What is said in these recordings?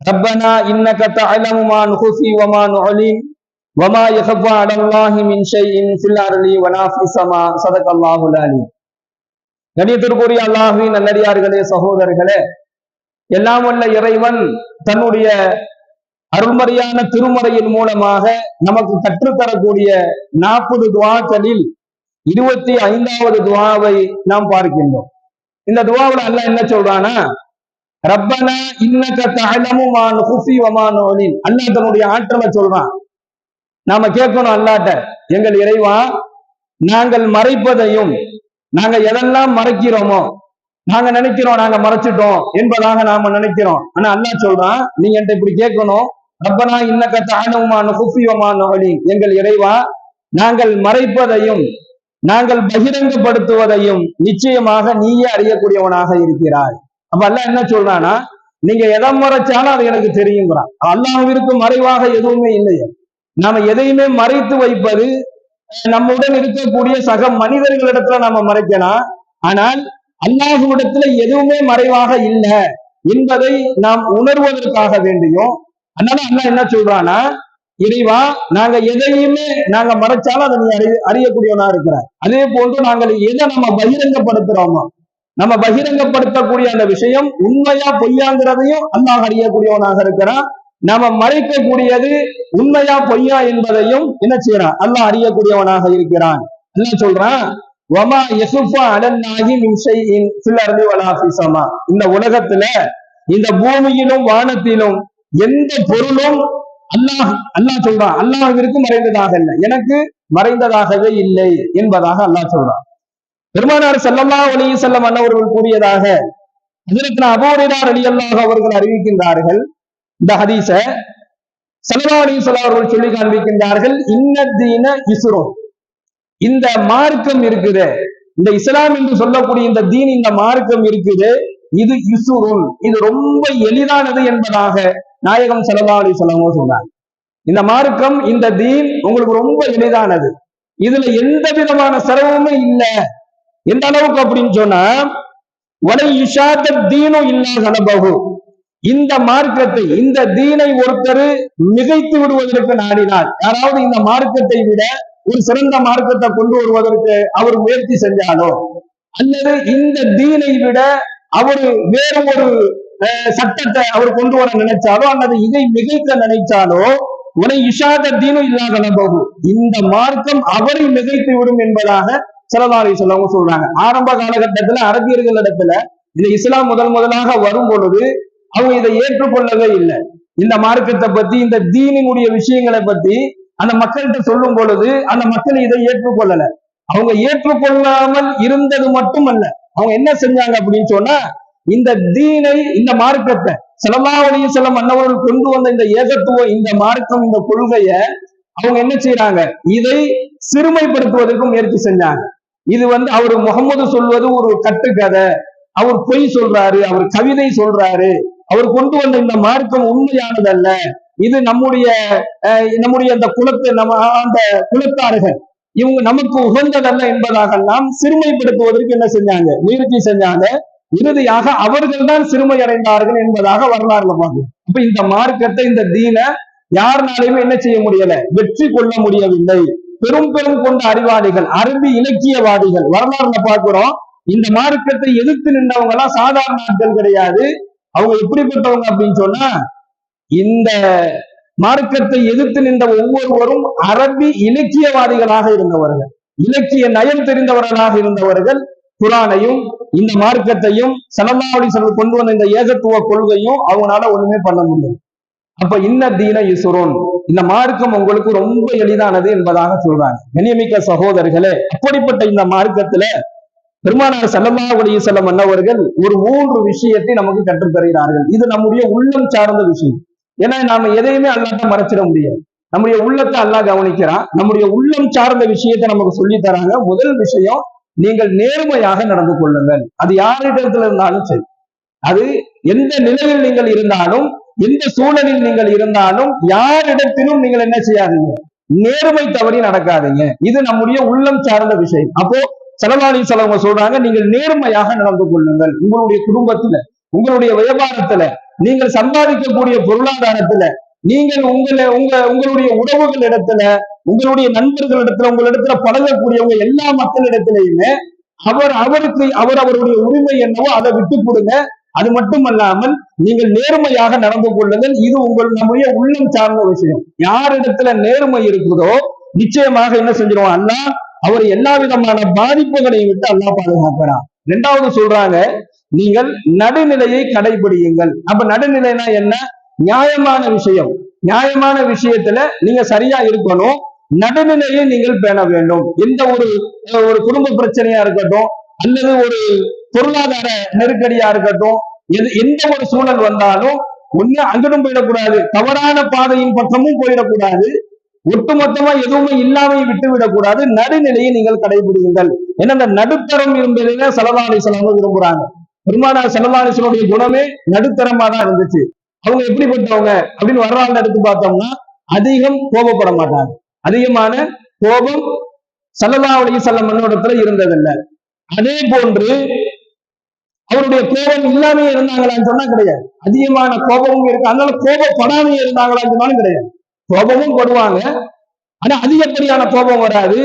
ربنا إنك تعلم ما نخفي وما نعلم وما يخفى على الله من شيء في الأرض ولا في السماء صدق الله العليم கணியத்திற்குரிய அல்லாஹுவின் நல்லடியார்களே சகோதரர்களே எல்லாம் வல்ல இறைவன் தன்னுடைய அருள்மறையான திருமறையின் மூலமாக நமக்கு கற்றுத்தரக்கூடிய நாற்பது துவாக்களில் இருபத்தி ஐந்தாவது துவாவை நாம் பார்க்கின்றோம் இந்த துவாவில் அல்லாஹ் என்ன சொல்றானா ரப்பனா இன்னக தஅலமு மா நுஃபி வ தன்னுடைய ஆற்றலை சொல்றான். நாம கேட்கணும் அல்லாட்ட எங்கள் இறைவா நாங்கள் மறைப்பதையும் நாங்க எதெல்லாம் மறைக்கிறோமோ நாங்க நினைக்கிறோம் நாங்க மறைச்சிட்டோம் என்பதாக நாம நினைக்கிறோம். ஆனா அல்லா சொல்றான் நீங்க என்கிட்ட இப்படி கேட்கணும் ரப்பனா இன்னக்க தஅலமு மா நுஃபி எங்கள் இறைவா நாங்கள் மறைப்பதையும் நாங்கள் பகிரங்கப்படுத்துவதையும் நிச்சயமாக நீயே அறியக்கூடியவனாக இருக்கிறாய். அப்ப அல்ல என்ன சொல்றானா நீங்க எதை மறைச்சாலும் அது எனக்கு தெரியுங்கிறான். அல்லாஹ்விற்கு மறைவாக எதுவுமே இல்லையே. நாம எதையுமே மறைத்து வைப்பது நம்முடன் இருக்கக்கூடிய சக மனிதர்களிடத்துல நாம மறைக்கலாம். ஆனால் அல்லாஹுவிடத்துல எதுவுமே மறைவாக இல்லை என்பதை நாம் உணர்வதற்காக வேண்டியும் அதனால அண்ணா என்ன சொல்றானா இறைவா நாங்க எதையுமே நாங்க மறைச்சாலும் அதை நீ அறிய அறியக்கூடியவனா இருக்கிறார் அதே போன்று நாங்கள் எதை நம்ம பகிரங்கப்படுத்துறோமோ நம்ம பகிரங்கப்படுத்தக்கூடிய அந்த விஷயம் உண்மையா பொய்யாங்கிறதையும் அல்லாஹ் அறியக்கூடியவனாக இருக்கிறான். நாம மறைக்கக்கூடியது உண்மையா பொய்யா என்பதையும் என்ன செய்யறான்? அல்லாஹ் அறியக்கூடியவனாக இருக்கிறான். என்ன சொல்றான்? வமா யசுஃபா அலன்னாகி மின் சிலர்ந்து ஃபில் இந்த உலகத்துல இந்த பூமியிலும் வானத்திலும் எந்த பொருளும் அல்லாஹ் அல்லாஹ் சொல்றான். அல்லாஹிற்கு மறைந்ததாக இல்லை. எனக்கு மறைந்ததாகவே இல்லை என்பதாக அல்லாஹ் சொல்றான். பெருமானார் செல்லல்லா அலைஹி செல்ல அன்னவர்கள் கூறியதாக ஹஜரத் அபூஹுரைரா அவர்கள் அறிவிக்கின்றார்கள். இந்த ஹதீச ஸல்லல்லாஹு அலைஹி அவர்கள் சொல்லி காண்பிக்கின்றார்கள். இன்னதீன இசுரோ இந்த மார்க்கம் இருக்குது. இந்த இஸ்லாம் என்று சொல்லக்கூடிய இந்த தீன் இந்த மார்க்கம் இருக்குது. இது இசுருன் இது ரொம்ப எளிதானது என்பதாக நாயகம் ஸல்லல்லாஹு அலி வஸல்லம் சொன்னார். இந்த மார்க்கம் இந்த தீன் உங்களுக்கு ரொம்ப எளிதானது. இதுல எந்த விதமான சிரமமுமே இல்லை. எந்த அளவுக்கு அப்படின்னு சொன்னா வலை இஷாத தீனும் இல்லாத கலபகு இந்த மார்க்கத்தை இந்த தீனை ஒருத்தர் மிகைத்து விடுவதற்கு நாடினார். யாராவது இந்த மார்க்கத்தை விட ஒரு சிறந்த மார்க்கத்தை கொண்டு வருவதற்கு அவர் முயற்சி செஞ்சாலோ? அல்லது இந்த தீனை விட அவர் வேறு ஒரு அஹ், சட்டத்தை அவர் கொண்டு வர நினைச்சாலோ? அல்லது இதை மிகைக்க நினைச்சாலோ? உன இஷாத தீனும் இல்லாத போகும் இந்த மார்க்கம் அவரை மிகைத்து விடும் என்பதாக சிலதாரி சொல்லவங்க சொல்றாங்க. ஆரம்ப காலகட்டத்துல அரபியர்களிடத்துல இந்த இஸ்லாம் முதல் முதலாக வரும் பொழுது அவங்க இதை ஏற்றுக்கொள்ளவே இல்லை. இந்த மார்க்கத்தை பத்தி இந்த தீனினுடைய விஷயங்களை பத்தி அந்த மக்கள்கிட்ட சொல்லும் பொழுது அந்த மக்கள் இதை ஏற்றுக்கொள்ளல. அவங்க ஏற்றுக்கொள்ளாமல் இருந்தது மட்டுமல்ல. அவங்க என்ன செஞ்சாங்க அப்படின்னு சொன்னா இந்த தீனை இந்த மார்க்கத்தை செலவாவளிய சில மன்னவர்கள் கொண்டு வந்த இந்த ஏகத்துவம் இந்த மார்க்கம் இந்த கொள்கைய அவங்க என்ன செய்யறாங்க இதை சிறுமைப்படுத்துவதற்கும் முயற்சி செஞ்சாங்க. இது வந்து அவர் முகமது சொல்வது ஒரு கட்டுக்கதை அவர் பொய் சொல்றாரு அவர் கவிதை சொல்றாரு. அவர் கொண்டு வந்த இந்த மார்க்கம் உண்மையானதல்ல. இது நம்முடைய அஹ், நம்முடைய அந்த குலத்தை நம்ம அந்த குலத்தார்கள். இவங்க நமக்கு உகந்ததல்ல என்பதாகலாம் சிறுமைப்படுத்துவதற்கு என்ன செஞ்சாங்க? முயற்சி செஞ்சாங்க. இறுதியாக அவர்கள் தான் சிறுமை அடைந்தார்கள் என்பதாக வரலாறுல பார்க்கணும் இப்ப இந்த மார்க்கத்தை இந்த தீன யாருனாலையுமே என்ன செய்ய முடியல? வெற்றி கொள்ள முடியவில்லை. பெரும் பெரும் கொண்ட அறிவாளிகள் அரபி இலக்கியவாதிகள். வரலாறுல பாக்குறோம் இந்த மார்க்கத்தை எதிர்த்து நின்றவங்க எல்லாம் சாதாரண ஆட்கள் கிடையாது. அவங்க எப்படிப்பட்டவங்க அப்படின்னு சொன்னா இந்த மார்க்கத்தை எதிர்த்து நின்ற ஒவ்வொருவரும் அரபி இலக்கியவாதிகளாக இருந்தவர்கள். இலக்கிய நயம் தெரிந்தவர்களாக இருந்தவர்கள். குரானையும் இந்த மார்க்கத்தையும் சலமாவளி சொல்ல கொண்டு வந்த இந்த ஏகத்துவ கொள்கையும் அவங்களால ஒண்ணுமே பண்ண முடியும் அப்ப இன்ன தீன இசுரோன். இந்த மார்க்கம் உங்களுக்கு ரொம்ப எளிதானது என்பதாக சொல்றாங்க. கண்ணியமிக்க சகோதரர்களே அப்படிப்பட்ட இந்த மார்க்கத்துல பெருமானார் செல்லமாவுடைய செல்லம் அண்ணவர்கள் ஒரு மூன்று விஷயத்தை நமக்கு கற்றுத் தருகிறார்கள். இது நம்முடைய உள்ளம் சார்ந்த விஷயம். ஏன்னா நாம எதையுமே அல்லாட்ட மறைச்சிட முடியாது. நம்முடைய உள்ளத்தை அல்லாஹ் கவனிக்கிறான். நம்முடைய உள்ளம் சார்ந்த விஷயத்தை நமக்கு சொல்லி தராங்க. முதல் விஷயம் நீங்கள் நேர்மையாக நடந்து கொள்ளுங்கள். அது யாரிடத்துல இருந்தாலும் சரி. அது எந்த நிலையில் நீங்கள் இருந்தாலும் எந்த சூழலில் நீங்கள் இருந்தாலும் யாரிடத்திலும் நீங்கள் என்ன செய்யாதீங்க? நேர்மை தவறி நடக்காதீங்க. இது நம்முடைய உள்ளம் சார்ந்த விஷயம். அப்போ செலவாளி செலவங்க சொல்றாங்க நீங்கள் நேர்மையாக நடந்து கொள்ளுங்கள். உங்களுடைய குடும்பத்துல உங்களுடைய வியாபாரத்துல நீங்கள் சம்பாதிக்கக்கூடிய பொருளாதாரத்துல நீங்கள் உங்களை உங்க உங்களுடைய உறவுகள் இடத்துல உங்களுடைய நண்பர்கள் இடத்துல உங்களிடத்துல பழகக்கூடியவங்க எல்லா மக்களிடத்திலையுமே அவர் அவருக்கு அவர் அவருடைய உரிமை என்னவோ அதை விட்டு கொடுங்க. அது மட்டுமல்லாமல் நீங்கள் நேர்மையாக நடந்து கொள்ளுங்கள். இது உங்கள் நம்முடைய உள்ளம் சார்ந்த விஷயம். யாரிடத்துல நேர்மை இருக்குதோ நிச்சயமாக என்ன செஞ்சிருவோம் அண்ணா அவர் எல்லா விதமான பாதிப்புகளையும் விட்டு அண்ணா பாதுகாக்கிறார். ரெண்டாவது சொல்றாங்க நீங்கள் நடுநிலையை கடைபிடியுங்கள். அப்ப நடுநிலைனா என்ன? நியாயமான விஷயம். நியாயமான விஷயத்துல நீங்க சரியா இருக்கணும். நடுநிலையை நீங்கள் பேண வேண்டும். எந்த ஒரு ஒரு குடும்ப பிரச்சனையா இருக்கட்டும் அல்லது ஒரு பொருளாதார நெருக்கடியா இருக்கட்டும் எது எந்த ஒரு சூழல் வந்தாலும் ஒண்ணு அங்கிட்டும் போயிடக்கூடாது. தவறான பாதையின் பக்கமும் போயிடக்கூடாது. ஒட்டுமொத்தமா எதுவுமே இல்லாமல் விட்டு விடக்கூடாது நடுநிலையை நீங்கள் கடைபிடியுங்கள். ஏன்னா அந்த நடுத்தரம் என்பதில செலவாணி செலவு விரும்புறாங்க. பெருமானார் செலவாணிசனுடைய குணமே நடுத்தரமா தான் இருந்துச்சு. அவங்க எப்படிப்பட்டவங்க அப்படின்னு வரலாறு எடுத்து பார்த்தோம்னா அதிகம் கோபப்பட மாட்டாங்க. அதிகமான கோபம் சல்லல்லாவுடைய செல்லம் மன்னோடத்துல இருந்ததில்லை. அதே போன்று அவருடைய கோபம் இல்லாமே இருந்தாங்களான்னு சொன்னா கிடையாது. அதிகமான கோபமும் இருக்கு. அதனால கோபப்படாமே இருந்தாங்களான்னு சொன்னாலும் கிடையாது. கோபமும் படுவாங்க. ஆனா அதிகப்படியான கோபம் வராது.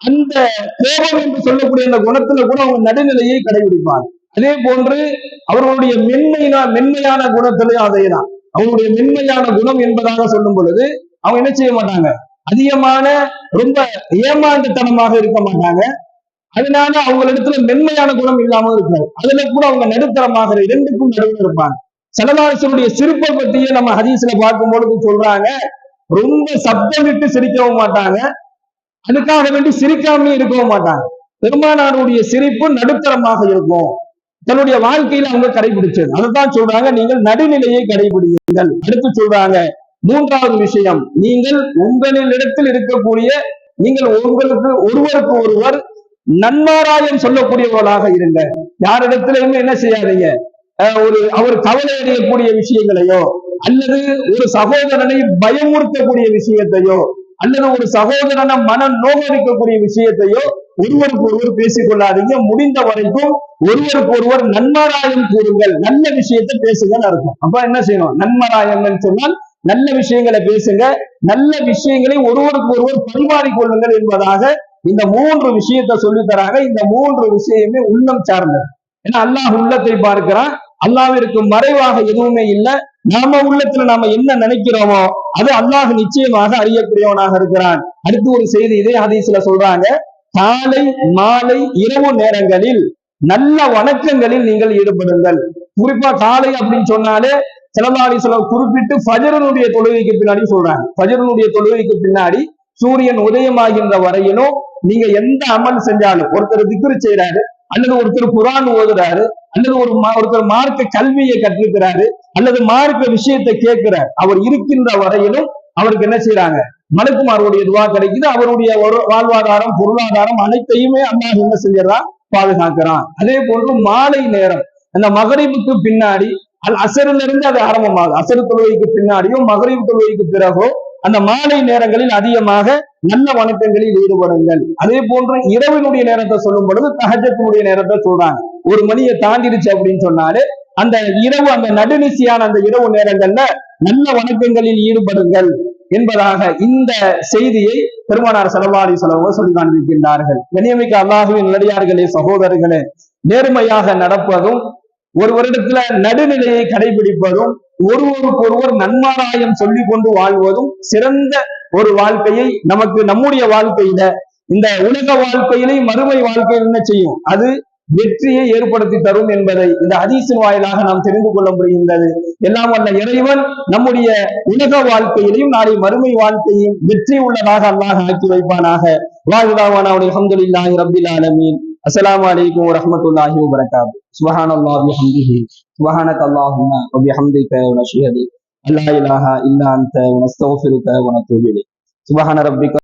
அந்த கோபம் என்று சொல்லக்கூடிய அந்த குணத்துல கூட அவங்க நடுநிலையை கடைபிடிப்பாங்க. அதே போன்று அவர்களுடைய மென்மையினா மென்மையான குணத்திலையும் அதே தான் அவங்களுடைய மென்மையான குணம் என்பதாக சொல்லும் பொழுது அவங்க என்ன செய்ய மாட்டாங்க? அதிகமான ரொம்ப ஏமாந்தத்தனமாக இருக்க மாட்டாங்க. அதனால அவங்களிடத்துல மென்மையான குணம் இல்லாம இருக்காது. அதுல கூட அவங்க நடுத்தரமாக இரண்டுக்கும் நடுவில் இருப்பாங்க. செலவாசனுடைய சிரிப்பை பத்தியே நம்ம ஹதீஸ்ல பார்க்கும் பொழுது சொல்றாங்க. ரொம்ப சப்தமிட்டு சிரிக்கவும் மாட்டாங்க. அதுக்காக வேண்டி சிரிக்காம இருக்கவும் மாட்டாங்க. பெருமானாருடைய சிரிப்பு நடுத்தரமாக இருக்கும். தன்னுடைய வாழ்க்கையில அவங்க கடைபிடிச்சது. அதுதான் சொல்றாங்க. நீங்கள் நடுநிலையை கடைபிடிங்கள் அடுத்து சொல்றாங்க மூன்றாவது விஷயம் நீங்கள் உங்களிடத்தில் இருக்கக்கூடிய நீங்கள் உங்களுக்கு ஒருவருக்கு ஒருவர் நன்மாராயம் சொல்லக்கூடியவர்களாக இருங்க. யாரிடத்திலையுமே என்ன செய்யாதீங்க? ஒரு அவர் கவலை அடையக்கூடிய விஷயங்களையோ அல்லது ஒரு சகோதரனை பயமுறுத்தக்கூடிய விஷயத்தையோ அல்லது ஒரு சகோதரனை மன நோகடிக்கக்கூடிய விஷயத்தையோ ஒருவருக்கு ஒருவர் பேசிக் கொள்ளாதீங்க. முடிந்த வரைக்கும் ஒருவருக்கு ஒருவர் நன்மராயம் கூறுங்கள். நல்ல விஷயத்தை பேசுங்கள் இருக்கும் அப்ப என்ன செய்யணும்? நன்மராயம்னு சொன்னால் நல்ல விஷயங்களை பேசுங்க. நல்ல விஷயங்களை ஒருவருக்கு ஒருவர் பரிமாறிக்கொள்ளுங்கள் என்பதாக இந்த மூன்று விஷயத்தை சொல்லி தராங்க. இந்த மூன்று விஷயமே உள்ளம் சார்ந்தது. ஏன்னா அல்லாஹ் உள்ளத்தை பார்க்கிறான். அல்லாவிற்கு மறைவாக எதுவுமே இல்லை. நாம உள்ளத்துல நாம என்ன நினைக்கிறோமோ அது அல்லாஹ் நிச்சயமாக அறியக்கூடியவனாக இருக்கிறான். அடுத்து ஒரு செய்தி இதே ஹதீஸ்ல சொல்றாங்க. காலை மாலை இரவு நேரங்களில் நல்ல வணக்கங்களில் நீங்கள் ஈடுபடுங்கள். குறிப்பா காலை அப்படின்னு சொன்னாலே சிலம்பாடி சில குறிப்பிட்டு ஃபஜரனுடைய தொழுகைக்கு பின்னாடி சொல்றாங்க. ஃபஜரனுடைய தொழுகைக்கு பின்னாடி சூரியன் உதயமாகின்ற வரையிலும் நீங்க எந்த அமல் செஞ்சாலும் ஒருத்தர் திக்ரு செய்யறாரு அல்லது ஒருத்தர் குரான் ஓதுறாரு அல்லது ஒரு ஒருத்தர் மார்க்க கல்வியை கற்றுக்கிறாரு அல்லது மார்க்க விஷயத்தை கேட்கிறார் அவர் இருக்கின்ற வரையிலும் அவருக்கு என்ன செய்யறாங்க மலக்குமாருடைய துவா கிடைக்குது அவருடைய வாழ்வாதாரம் பொருளாதாரம் அனைத்தையுமே அல்லாஹ் என்ன செஞ்சிடறான் பாதுகாக்கிறான். அதே போன்று மாலை நேரம் அந்த மகரிபுக்கு பின்னாடி அல் அசரிலிருந்து இருந்து அது ஆரம்பமாகுது. அசரு தொழுகைக்கு பின்னாடியும் மகரிப் தொழுவைக்கு பிறகோ அந்த மாலை நேரங்களில் அதிகமாக நல்ல வணக்கங்களில் ஈடுபடுங்கள். அதே போன்று இரவினுடைய நேரத்தை சொல்லும் பொழுது தகஜத்தினுடைய நேரத்தை சொல்றாங்க. ஒரு மணியை தாண்டிடுச்சு அப்படின்னு சொன்னாலே அந்த இரவு அந்த நடுநிசியான அந்த இரவு நேரங்கள்ல நல்ல வணக்கங்களில் ஈடுபடுங்கள் என்பதாக இந்த செய்தியை பெருமானார் செலவாரி செலவோ சொல்லி காண்பிக்கின்றார்கள் கண்ணியமிக்க அல்லாஹுவின் நிலையார்களே சகோதரர்களே நேர்மையாக நடப்பதும் ஒரு வருடத்துல நடுநிலையை கடைபிடிப்பதும் ஒருவருக்கு ஒருவர் நன்மாராயம் சொல்லி கொண்டு வாழ்வதும் சிறந்த ஒரு வாழ்க்கையை நமக்கு நம்முடைய வாழ்க்கையில இந்த உலக வாழ்க்கையிலே மறுமை வாழ்க்கையில் என்ன செய்யும்? அது வெற்றியை ஏற்படுத்தி தரும் என்பதை இந்த அதிசன் வாயிலாக நாம் தெரிந்து கொள்ள முடிகின்றது. எல்லாம் வல்ல இறைவன் நம்முடைய உலக வாழ்க்கையிலையும் நாளை மறுமை வாழ்க்கையும் வெற்றி உள்ளதாக அல்லாஹ் ஆக்கி வைப்பானாக. வாழ்தாவான அஹமதுல்லாஹி ரபில் ஆலமீன். அஸ்லாம் வலைக்கம் வரமத்துல்லாஹி سبحان الله بحمده سبحانك اللهم وبحمدك ونشهد أن لا إله إلا أنت ونستغفرك ونتوب إليك سبحان ربك